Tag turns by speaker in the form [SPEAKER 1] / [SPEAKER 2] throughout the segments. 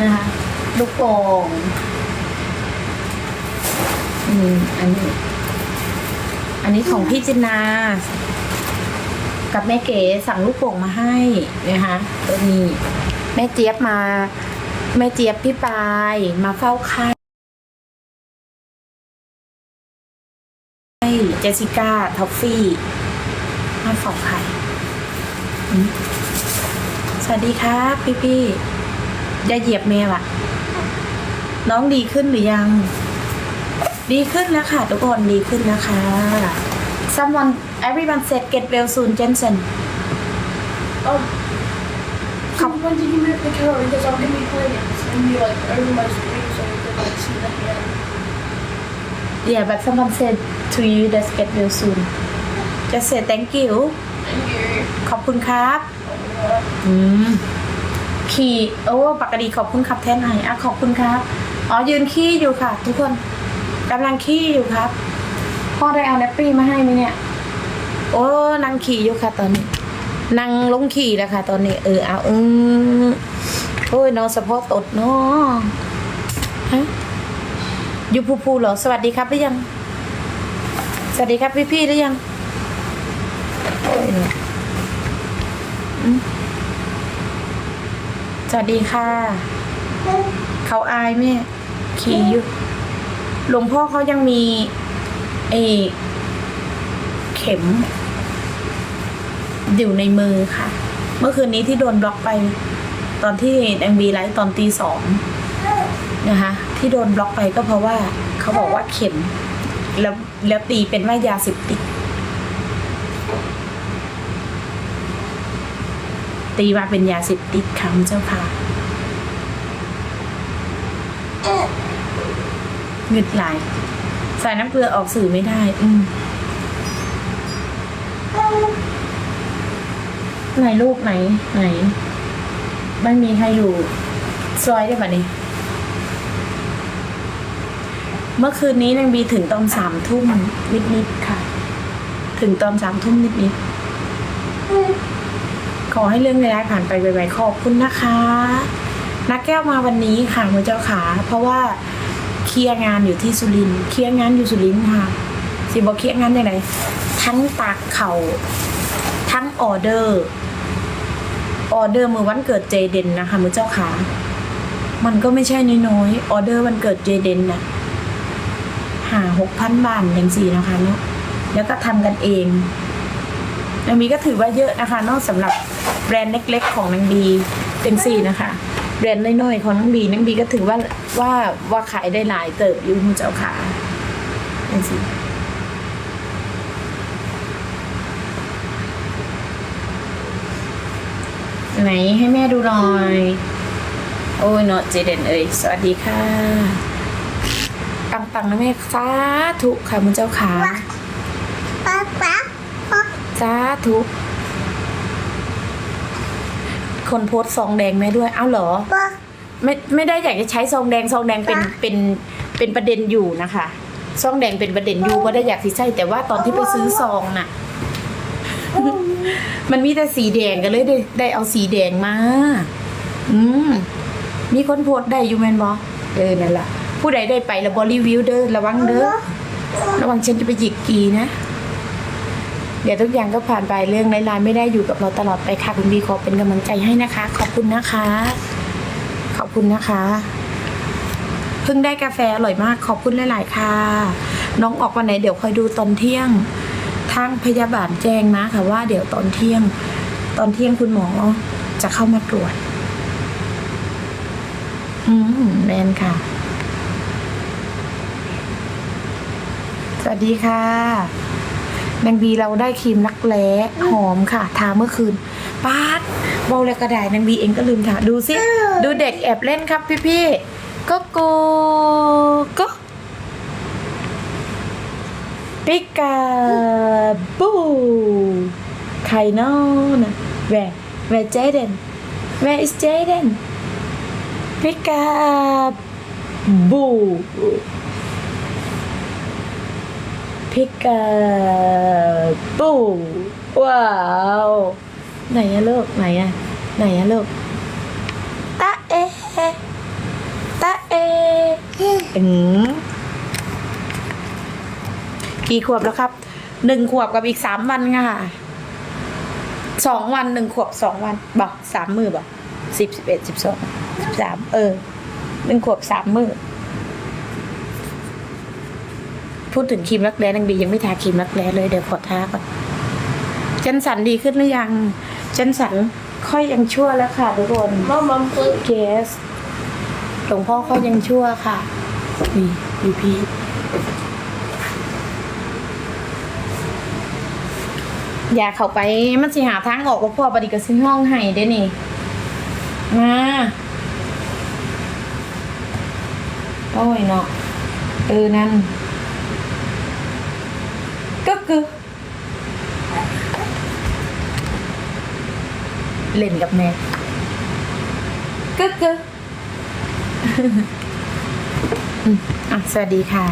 [SPEAKER 1] นะคะลูกโป่งอืมอันนี้ อันนี้ของพี่จินนา กับแม่เก๋สั่งลูกโป่งมาให้นะคะตัวนี้แม่เจี๊ยบมา แม่เจี๊ยบพี่ปายมาเฝ้าไข้เจสิก้าท็อฟฟี่มาเฝ้าไข้อืมสวัสดีครับพี่พี่ อย่าเหยียบเมย์ล่ะน้องดีขึ้นหรือยัง ดีขึ้นแล้วค่ะทุกคนดีขึ้นนะคะ someone everyone said get well soon Jensen
[SPEAKER 2] Oh,
[SPEAKER 1] Come.
[SPEAKER 2] when did you move the camera? Because I'm gonna be playing it. It's gonna be like over my screen so you can like see the hand.
[SPEAKER 1] yeah but someone said to you that get well soon just say thank you
[SPEAKER 2] And here.
[SPEAKER 1] ขอบคุณครับ
[SPEAKER 2] Uh,
[SPEAKER 1] อืม ขี่โอ้ปกติขอบคุณครับแทนไหนอะขอบคุณครับอ๋อยืนขี้อยู่ค่ะ ทุกคนกำลังขี้อยู่ครับ พ่อได้เอาแนปปี้มาให้ไหมเนี่ย โอ้นั่งขี่อยู่ค่ะ ตอนนี้นั่งลงขี่แล้วค่ะ ตอนนี้ เออเอาอืมโอ้ยน้อนสะโพกตดเนาะฮะอยู่ภูภูเหรอสวัสดีครับหรือยัง สวัสดีครับพี่ๆหรือยังโอ้ยเนี่ยอืม สวัสดีค่ะ เขาอายแม่ขี่อยู่หลวงพ่อเขายังมีเอเข็ม อยู่ในมือค่ะ เมื่อคืนนี้ที่โดนบล็อกไป ตอนที่แองบีไลฟ์ตอนตีสองนะคะที่โดนบล็อกไปก็เพราะว่าเขาบอกว่าเข็ม แล้วแล้วตีเป็นว่ายาเสพติด ตีมาเป็นยาเสพติดค่ะคุณเจ้าค่ะเงึดหลายใส่น้ำเกลือออกสื่อไม่ได้ อืมไหนลูกไหน ไหนไม่มีใครอยู่ซอยได้ปะนี่เมื่อคืนนี้นางบีถึงตอนสามทุ่มนิดๆค่ะ ถึงตอนสามทุ่มนิดๆ ขอให้เรื่องร้ายๆผ่านไปไวๆขอบคุณนะคะนักแก้วมาวันนี้ค่ะมือเจ้าขา เพราะว่าเคลียร์งานอยู่ที่สุรินเคลียร์งานอยู่สุรินค่ะ สิบอกเคลียร์งานยังไงทั้งตากเขา่าทั้งออเดอร์ ออเดอร์มือวันเกิดเจเดนนะคะมือเจ้าขา มันก็ไม่ใช่น้อยๆออเดอร์วันเกิดเจเดนน่ะหาหกพันบาทอย่างสี่นะคะเนาะแล้วก็ทำกันเอง นางบีก็ถือว่าเยอะนะคะนอกสำหรับแบรนด์เล็ก ๆ ของนางบีเป็นสี่นะคะแบรนด์น้อยๆของนางบีนางบีก็ถือว่าว่าว่าขายได้หลายเติบอยู่คุณเจ้าค่ะเป็นสี่ไหนให้แม่ดูหน่อย โอ้ยเนาะเจเดนเอ้ยสวัสดีค่ะ ปังๆนะแม่สาธุค่ะคุณเจ้าค่ะ สาธุคนโพสต์ซองแดงไหมด้วย เอ้าเหรอไม่ไม่ได้อยากจะใช้ซองแดงซองแดงเป็นเป็นเป็นประเด็นอยู่นะคะซองแดงเป็นประเด็นอยู่ว่าได้อยากที่ใช่แต่ว่าตอนที่ไปซื้อซองน่ะ มันมีแต่สีแดงก็เลยได้ได้เอาสีแดงมา อืมมีคนโพสต์ได้อยู่แมนบอเออนั่นแหละผู้ใดได้ไปแล้วบอรีวิวเด้อระวังเด้อระวังฉันจะไปหยิกกีนะ เดี๋ยวทุกอย่างก็ผ่านไปเรื่องในไลน์ไม่ได้อยู่กับเราตลอดไปค่ะคุณบีขอเป็นกำลังใจให้นะคะ ขอบคุณนะคะ ขอบคุณนะคะเพิ่งได้กาแฟอร่อยมากขอบคุณหลาย ๆ ค่ะ น้องออกวันไหนเดี๋ยวคอยดูตอนเที่ยง ทางพยาบาลแจ้งนะค่ะว่าเดี๋ยวตอนเที่ยง ตอนเที่ยงคุณหมอจะเข้ามาตรวจ อืมแมนค่ะ สวัสดีค่ะ แมงบีเราได้ครีมนักแร้หอมค่ะ ทาเมื่อคืนป๊าดเบาแล้วกระดาษแมงบีเองก็ลืมทาดูสิ ดูเด็กแอบเล่นครับพี่พี่ๆก็โกก็ปิกาบูใครนอนนะแวร์แวร์เจเดน where is Jaden ปิกาบู พิกาบูว้าว ไหนอะลูกไหนอะไหนอะลูกตาเอะอืมกี่ขวบแล้วครับหนึ่งขวบกับอีกสามวันค่ะสองวันหนึ่งขวบสองวันบอกสามมือบอกสิบสิบเอ็ดสิบสองสิบสามเออหนึ่งขวบสามมือ พูดถึงครีมรักแร้นางบียังไม่ทาครีมรักแร้เลยเดี๋ยวขอทาก่อนเจนสันดีขึ้นหรือยังเจนสันค่อยยังชั่วแล้วค่ะทุกคน
[SPEAKER 2] Mom, I'm playing.
[SPEAKER 1] เกสหลวงพ่อเขายังชั่วค่ะนี่พีพีอย่าเข้าไปมันสิหาทางออกว่าพ่อปฏิกสินห้องให้ได้นี่ มาโอ้ยเนาะเออนั่น ก็คือเล่นกับแม่กึกกึกอืมอะสวัสดีค่ะ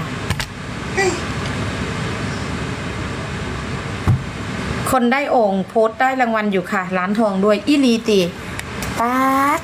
[SPEAKER 1] คนได้โอ่งโพสต์ได้รางวัลอยู่ค่ะ ร้านทองด้วย อิลีติป๊าด